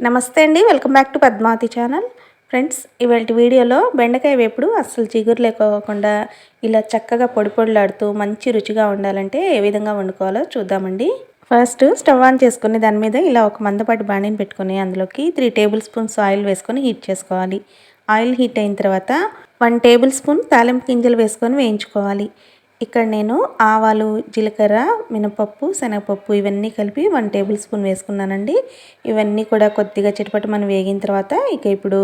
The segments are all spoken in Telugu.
నమస్తే అండి welcome back to Padmavathi channel. Friends ఇవాళ వీడియోలో బెండకాయ వేపుడు అస్సలు చిగురు లేకోకుండా ఇలా చక్కగా పొడి పొడిలాడుతూ మంచి రుచిగా ఉండాలంటే ఏ విధంగా వండుకోవాలో చూద్దామండి. ఫస్ట్ స్టవ్ ఆన్ చేసుకుని దాని మీద ఇలా ఒక మందపాటి బాండిని పెట్టుకుని అందులోకి త్రీ టేబుల్ స్పూన్స్ ఆయిల్ వేసుకొని హీట్ చేసుకోవాలి. ఆయిల్ హీట్ అయిన తర్వాత వన్ టేబుల్ స్పూన్ తాలింపు గింజలు వేసుకొని వేయించుకోవాలి. ఇక్కడ నేను ఆవాలు జీలకర్ర మినపప్పు శనగపప్పు ఇవన్నీ కలిపి వన్ టేబుల్ స్పూన్ వేసుకున్నానండి. ఇవన్నీ కూడా కొద్దిగా చిటపట మనం వేగిన తర్వాత ఇక ఇప్పుడు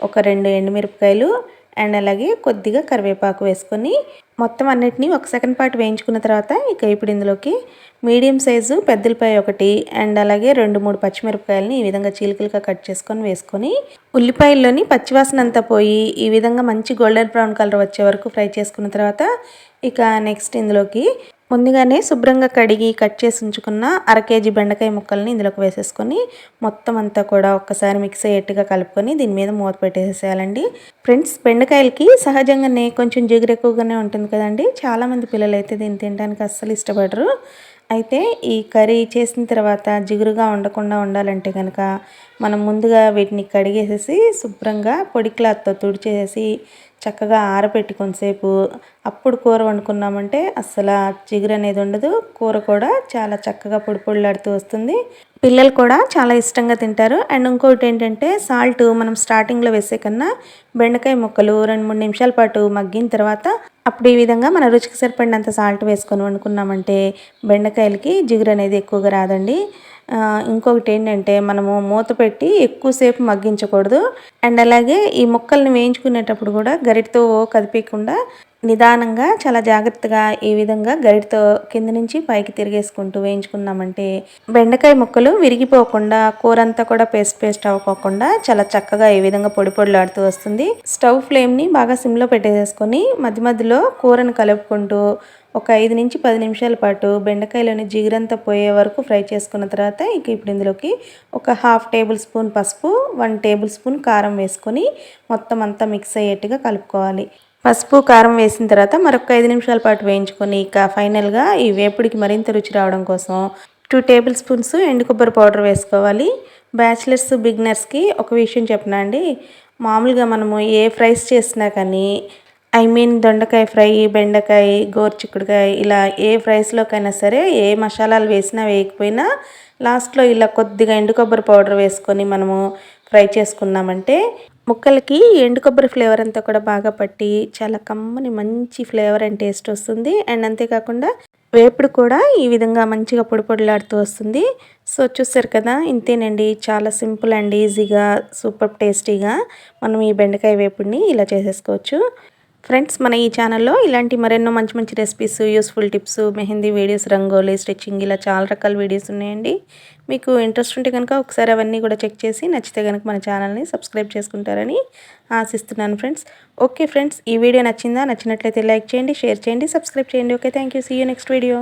ఒక రెండు ఎండుమిరపకాయలు అండ్ అలాగే కొద్దిగా కరివేపాకు వేసుకొని మొత్తం అన్నిటినీ ఒక సెకండ్ పాటు వేయించుకున్న తర్వాత ఇక ఇప్పుడు ఇందులోకి మీడియం సైజు పెద్దలపాయ ఒకటి అండ్ అలాగే రెండు మూడు పచ్చిమిరపకాయలని ఈ విధంగా చీలికలుగా కట్ చేసుకొని వేసుకొని ఉల్లిపాయల్లోని పచ్చివాసన అంతా పోయి ఈ విధంగా మంచి గోల్డెన్ బ్రౌన్ కలర్ వచ్చే వరకు ఫ్రై చేసుకున్న తర్వాత ఇక నెక్స్ట్ ఇందులోకి ముందుగానే శుభ్రంగా కడిగి కట్ చేసి ఉంచుకున్న అర కేజీ బెండకాయ ముక్కల్ని ఇందులోకి వేసేసుకొని మొత్తం అంతా కూడా ఒక్కసారి మిక్స్ అయ్యేట్టుగా కలుపుకొని దీని మీద మూత పెట్టేసేయాలండి. ఫ్రెండ్స్ బెండకాయలకి సహజంగానే కొంచెం జిగురు ఎక్కువగానే ఉంటుంది కదండి. చాలామంది పిల్లలు అయితే దీన్ని తినడానికి అస్సలు ఇష్టపడరు. అయితే ఈ కర్రీ చేసిన తర్వాత జిగురుగా ఉండకుండా ఉండాలంటే కనుక మనం ముందుగా వీటిని కడిగేసేసి శుభ్రంగా పొడి క్లాత్తో తుడిచేసి చక్కగా ఆరబెట్టి కొంతసేపు అప్పుడు కూర వండుకున్నామంటే అస్సలు జిగురు అనేది ఉండదు. కూర కూడా చాలా చక్కగా పొడి పొడిలాడుతూ వస్తుంది. పిల్లలు కూడా చాలా ఇష్టంగా తింటారు. అండ్ ఇంకోటి ఏంటంటే సాల్ట్ మనం స్టార్టింగ్లో వేసే కన్నా బెండకాయ ముక్కలు రెండు మూడు నిమిషాల పాటు మగ్గిన తర్వాత అప్పుడు ఈ విధంగా మన రుచికి సరిపడినంత సాల్ట్ వేసుకొని వండుకున్నామంటే బెండకాయలకి జిగురు అనేది ఎక్కువగా రాదండి. ఇంకొకటి ఏంటంటే మనము మూత పెట్టి ఎక్కువసేపు మగ్గించకూడదు. అండ్ అలాగే ఈ ముక్కల్ని వేయించుకునేటప్పుడు కూడా గరిటతో కదిపేయకుండా నిదానంగా చాలా జాగ్రత్తగా ఈ విధంగా గరిటతో కింద నుంచి పైకి తిరిగేసుకుంటూ వేయించుకున్నామంటే బెండకాయ ముక్కలు విరిగిపోకుండా కూర అంతా కూడా పేస్ట్ పేస్ట్ అవ్వకోకుండా చాలా చక్కగా ఈ విధంగా పొడి పొడిలాడుతూ వస్తుంది. స్టవ్ ఫ్లేమ్ని బాగా సిమ్లో పెట్టేసుకొని మధ్య మధ్యలో కూరను కలుపుకుంటూ ఒక ఐదు నుంచి పది నిమిషాల పాటు బెండకాయలోని జిగురంతా పోయే వరకు ఫ్రై చేసుకున్న తర్వాత ఇక ఇప్పుడు ఇందులోకి ఒక హాఫ్ టేబుల్ స్పూన్ పసుపు వన్ టేబుల్ స్పూన్ కారం వేసుకొని మొత్తం అంతా మిక్స్ అయ్యేట్టుగా కలుపుకోవాలి. పసుపు కారం వేసిన తర్వాత మరొక ఐదు నిమిషాల పాటు వేయించుకొని ఇక ఫైనల్గా ఈ వేపుడికి మరింత రుచి రావడం కోసం టూ టేబుల్ స్పూన్స్ ఎండు కొబ్బరి పౌడర్ వేసుకోవాలి. బ్యాచిలర్స్ బిగినర్స్కి ఒక విషయం చెప్పనా అండి? మామూలుగా మనము ఏ ఫ్రైస్ చేసినా కానీ ఐ మీన్ దొండకాయ ఫ్రై బెండకాయ గోరుచిక్కుడుకాయ ఇలా ఏ ఫ్రైస్లోకైనా సరే ఏ మసాలాలు వేసినా వేయకపోయినా లాస్ట్లో ఇలా కొద్దిగా ఎండు కొబ్బరి పౌడర్ వేసుకొని మనము ఫ్రై చేసుకున్నామంటే ముక్కలకి ఎండు కొబ్బరి ఫ్లేవర్ అంతా కూడా బాగా పట్టి చాలా కమ్మని మంచి ఫ్లేవర్ అండ్ టేస్ట్ వస్తుంది. అండ్ అంతేకాకుండా వేపుడు కూడా ఈ విధంగా మంచిగా పొడిపొడిలాడుతూ వస్తుంది. సో చూస్తారు కదా ఇంతేనండి. చాలా సింపుల్ అండ్ ఈజీగా సూపర్ టేస్టీగా మనం ఈ బెండకాయ వేపుడిని ఇలా చేసేసుకోవచ్చు. ఫ్రెండ్స్ మన ఈ ఛానల్లో ఇలాంటి మరెన్నో మంచి మంచి recipes useful tips mehndi videos rangoli stitching ఇలా చాలా రకాల వీడియోస్ ఉన్నాయండి. మీకు ఇంట్రెస్ట్ ఉంటే కనుక ఒకసారి అవన్నీ కూడా చెక్ చేసి నచ్చితే కనుక మన ఛానల్ని సబ్స్క్రైబ్ చేసుకుంటారని ఆశిస్తున్నాను ఫ్రెండ్స్. ఓకే ఫ్రెండ్స్ ఈ వీడియో నచ్చిందా? నచ్చినట్లయితే లైక్ చేయండి షేర్ చేయండి సబ్స్క్రైబ్ చేయండి. Okay thank you see you next video